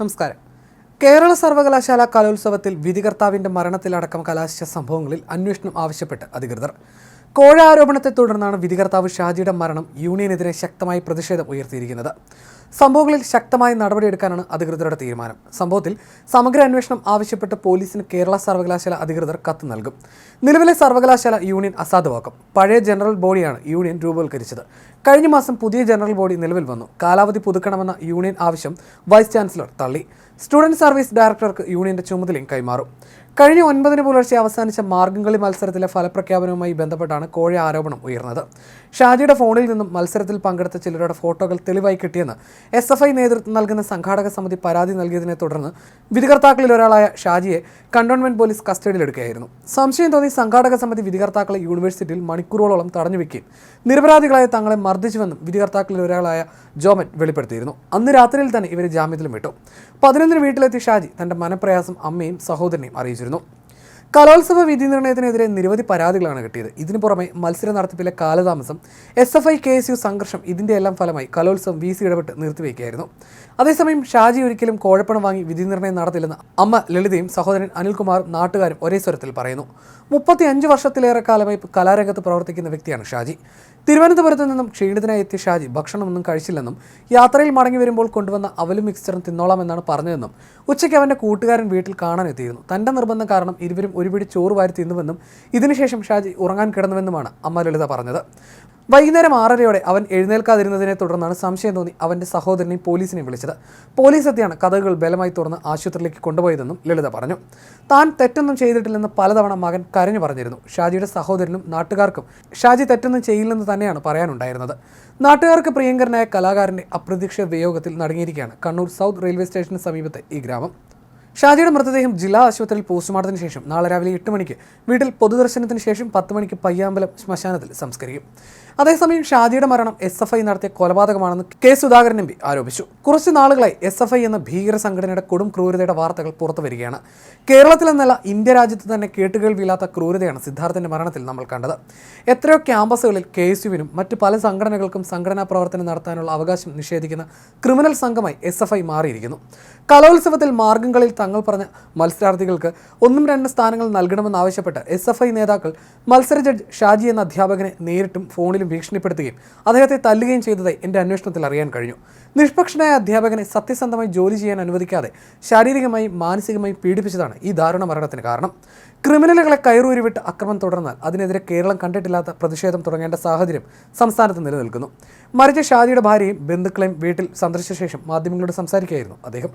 നമസ്കാരം. കേരള സർവകലാശാല കലോത്സവത്തിൽ വിധികർത്താവിന്റെ മരണത്തിലടക്കം കലാശിച്ച സംഭവങ്ങളിൽ അന്വേഷണം ആവശ്യപ്പെട്ട് അധികൃതർ. കോഴ ആരോപണത്തെ തുടർന്നാണ് വിധികർത്താവ് ഷാജിയുടെ മരണം യൂണിയനെതിരെ ശക്തമായി പ്രതിഷേധം ഉയർത്തിയിരിക്കുന്നത്. സംഭവങ്ങളിൽ ശക്തമായ നടപടിയെടുക്കാനാണ് അധികൃതരുടെ തീരുമാനം. സംഭവത്തിൽ സമഗ്ര അന്വേഷണം ആവശ്യപ്പെട്ട് പോലീസിന് കേരള സർവകലാശാല അധികൃതർ കത്ത് നൽകും. നിലവിലെ സർവകലാശാല യൂണിയൻ അസാധുവാക്കും. പഴയ ജനറൽ ബോഡിയാണ് യൂണിയൻ രൂപവൽക്കരിച്ചത്. കഴിഞ്ഞ മാസം പുതിയ ജനറൽ ബോഡി നിലവിൽ വന്നു. കാലാവധി പുതുക്കണമെന്ന യൂണിയൻ ആവശ്യം വൈസ് ചാൻസലർ തള്ളി. സ്റ്റുഡന്റ് സർവീസ് ഡയറക്ടർക്ക് യൂണിയന്റെ ചുമതലയും കൈമാറും. കഴിഞ്ഞ ഒൻപതിന് പുലർച്ചെ അവസാനിച്ച മാർഗംകളി മത്സരത്തിലെ ഫലപ്രഖ്യാപനവുമായി ബന്ധപ്പെട്ടാണ് കോഴ ആരോപണം ഉയർന്നത്. ഷാജിയുടെ ഫോണിൽ നിന്നും മത്സരത്തിൽ പങ്കെടുത്ത ചിലരുടെ ഫോട്ടോകൾ തെളിവായി കിട്ടിയെന്ന് എസ് എഫ് ഐ നേതൃത്വം നൽകുന്ന സംഘാടക സമിതി പരാതി നൽകിയതിനെ തുടർന്ന് വിധികർത്താക്കളിൽ ഒരാളായ ഷാജിയെ കണ്ടോൺമെന്റ് പോലീസ് കസ്റ്റഡിയിലെടുക്കുകയായിരുന്നു സംശയം തോന്നി സംഘാടക സമിതി വിധികർത്താക്കളെ യൂണിവേഴ്സിറ്റിയിൽ മണിക്കൂറുകളോളം തടഞ്ഞുവെക്കുകയും നിരപരാധികളായ തങ്ങളെ മർദ്ദിച്ചുവെന്നും വിധികർത്താക്കളിൽ ഒരാളായ ജോമൻ വെളിപ്പെടുത്തിയിരുന്നു. അന്ന് രാത്രിയിൽ തന്നെ ഇവരെ ജാമ്യത്തിലും വിട്ടു. പതിനൊന്നിന് വീട്ടിലെത്തിയ ഷാജി തന്റെ മനപ്രയാസം അമ്മയും സഹോദരനെയും അറിയിച്ചിരുന്നു. കലോത്സവ വിധി നിർണയത്തിനെതിരെ നിരവധി പരാതികളാണ് കിട്ടിയത്. ഇതിനു പുറമെ മത്സര നടത്തിപ്പിലെ കാലതാമസം S F I K S U സംഘർഷം ഇതിന്റെ എല്ലാം ഫലമായി കലോത്സവം വി സി ഇടപെട്ട് നിർത്തിവെക്കുകയായിരുന്നു. അതേസമയം ഷാജി ഒരിക്കലും കോഴപ്പണം വാങ്ങി വിധി നിർണയം നടത്തില്ലെന്ന് അമ്മ ലളിതയും സഹോദരൻ അനിൽകുമാറും നാട്ടുകാരും ഒരേ സ്വരത്തിൽ പറയുന്നു. മുപ്പത്തി അഞ്ച് വർഷത്തിലേറെ കാലമായി കലാരംഗത്ത് പ്രവർത്തിക്കുന്ന വ്യക്തിയാണ് ഷാജി. തിരുവനന്തപുരത്ത് നിന്നും ക്ഷീണിതനായി എത്തിയ ഷാജി ഭക്ഷണമൊന്നും കഴിച്ചില്ലെന്നും യാത്രയിൽ മടങ്ങി വരുമ്പോൾ കൊണ്ടുവന്ന അവലും മിക്സ്ചറും തിന്നോളാമെന്നാണ് പറഞ്ഞതെന്നും ഉച്ചയ്ക്ക് അവന്റെ കൂട്ടുകാരൻ വീട്ടിൽ കാണാനെത്തിയിരുന്നു. തന്റെ നിർബന്ധം കാരണം ഇരുവരും ഒരു പിടി ചോറ് വാരി തിന്നുവെന്നും ഇതിനുശേഷം ഷാജി ഉറങ്ങാൻ കിടന്നുവെന്നുമാണ് അമ്മ ലളിത പറഞ്ഞത്. വൈകുന്നേരം ആറരയോടെ അവൻ എഴുന്നേൽക്കാതിരുന്നതിനെ തുടർന്നാണ് സംശയം തോന്നി അവന്റെ സഹോദരനെയും പോലീസിനെ വിളിച്ചത്. പോലീസ് എത്തിയാണ് കഥകൾ ബലമായി തുറന്ന് ആശുപത്രിയിലേക്ക് കൊണ്ടുപോയതെന്നും ലളിത പറഞ്ഞു. താൻ തെറ്റൊന്നും ചെയ്തിട്ടില്ലെന്ന് പലതവണ മകൻ കരഞ്ഞു പറഞ്ഞിരുന്നു. ഷാജിയുടെ സഹോദരനും നാട്ടുകാർക്കും ഷാജി തെറ്റൊന്നും ചെയ്യില്ലെന്ന് തന്നെയാണ് പറയാനുണ്ടായിരുന്നത്. നാട്ടുകാർക്ക് പ്രിയങ്കരനായ കലാകാരന്റെ അപ്രതീക്ഷിത വിയോഗത്തിൽ നടങ്ങിയിരിക്കുകയാണ് കണ്ണൂർ സൗത്ത് റെയിൽവേ സ്റ്റേഷന് സമീപത്തെ ഈ ഗ്രാമം. ഷാജിയുടെ മൃതദേഹം ജില്ലാ ആശുപത്രിയിൽ പോസ്റ്റ്മോർട്ടത്തിന് ശേഷം നാളെ രാവിലെ എട്ട് മണിക്ക് വീട്ടിൽ പൊതുദർശനത്തിന് ശേഷം പത്ത് മണിക്ക് പയ്യാമ്പലം ശ്മശാനത്തിൽ സംസ്കരിക്കും. അതേസമയം ഷാജിയുടെ മരണം എസ് എഫ് ഐ നടത്തിയ കൊലപാതകമാണെന്ന് കെ സുധാകരൻ എം പി ആരോപിച്ചു. കുറച്ച് നാളുകളായി എസ് എഫ് ഐ എന്ന ഭീകര സംഘടനയുടെ കൊടും ക്രൂരതയുടെ വാർത്തകൾ പുറത്തു വരികയാണ്. കേരളത്തിലെന്നല്ല ഇന്ത്യ രാജ്യത്ത് തന്നെ കേട്ടുകേൾവിയില്ലാത്ത ക്രൂരതയാണ് സിദ്ധാർത്ഥന്റെ മരണത്തിൽ നമ്മൾ കണ്ടത്. എത്രയോ ക്യാമ്പസുകളിൽ കെ എസ് യുവിനും മറ്റ് പല സംഘടനകൾക്കും സംഘടനാ പ്രവർത്തനം നടത്താനുള്ള അവകാശം നിഷേധിക്കുന്ന ക്രിമിനൽ സംഘമായി എസ് എഫ് ഐ മാറിയിരിക്കുന്നു. കലോത്സവത്തിൽ മാർഗങ്ങളിൽ തങ്ങൾ പറഞ്ഞ മത്സരാർത്ഥികൾക്ക് ഒന്നും രണ്ട് സ്ഥാനങ്ങൾ നൽകണമെന്നാവശ്യപ്പെട്ട് എസ് എഫ് ഐ നേതാക്കൾ മത്സര ജഡ്ജ് ഷാജി എന്ന അധ്യാപകനെ നേരിട്ടും ഫോണിലും ഭീഷണിപ്പെടുത്തുകയും അദ്ദേഹത്തെ തല്ലുകയും ചെയ്തതായി എന്റെ അന്വേഷണത്തിൽ അറിയാൻ കഴിഞ്ഞു. നിഷ്പക്ഷനായ അധ്യാപകനെ സത്യസന്ധമായി ജോലി ചെയ്യാൻ അനുവദിക്കാതെ ശാരീരികമായി മാനസികമായി പീഡിപ്പിച്ചതാണ് ഈ ദാരുണ മരണത്തിന് കാരണം. ക്രിമിനലുകളെ കയറൂരിവിട്ട് അക്രമം തുടർന്നാൽ അതിനെതിരെ കേരളം കണ്ടിട്ടില്ലാത്ത പ്രതിഷേധം തുടങ്ങേണ്ട സാഹചര്യം സംസ്ഥാനത്ത് നിലനിൽക്കുന്നു. മരിച്ച ഷാജിയുടെ ഭാര്യയും ബന്ധുക്കളെയും വീട്ടിൽ സന്ദർശിച്ച ശേഷം മാധ്യമങ്ങളോട് സംസാരിക്കുകയായിരുന്നു അദ്ദേഹം.